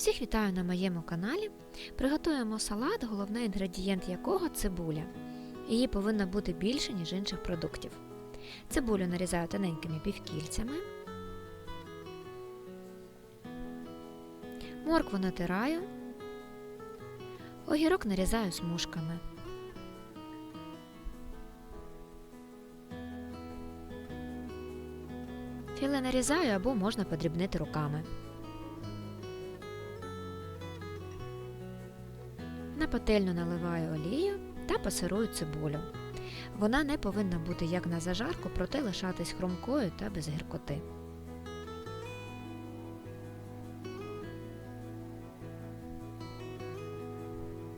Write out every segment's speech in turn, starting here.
Всіх вітаю на моєму каналі. Приготуємо салат, головний інгредієнт якого цибуля. Її повинно бути більше, ніж інших продуктів. Цибулю нарізаю тоненькими півкільцями. Моркву натираю. Огірок нарізаю смужками. Філе нарізаю або можна подрібнити руками. Пательню наливаю олію та пасирую цибулю. Вона не повинна бути як на зажарку, проте лишатись хрумкою та без гіркоти.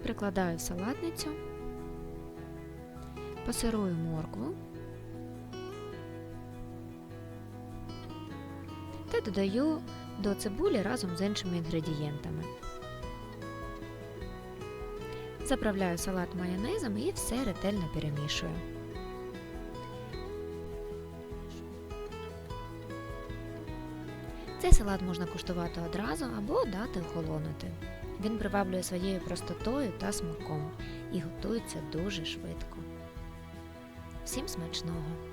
Прикладаю салатницю, пасирую моркву та додаю до цибулі разом з іншими інгредієнтами. Заправляю салат майонезом і все ретельно перемішую. Цей салат можна куштувати одразу або дати охолонути. Він приваблює своєю простотою та смаком і готується дуже швидко. Всім смачного!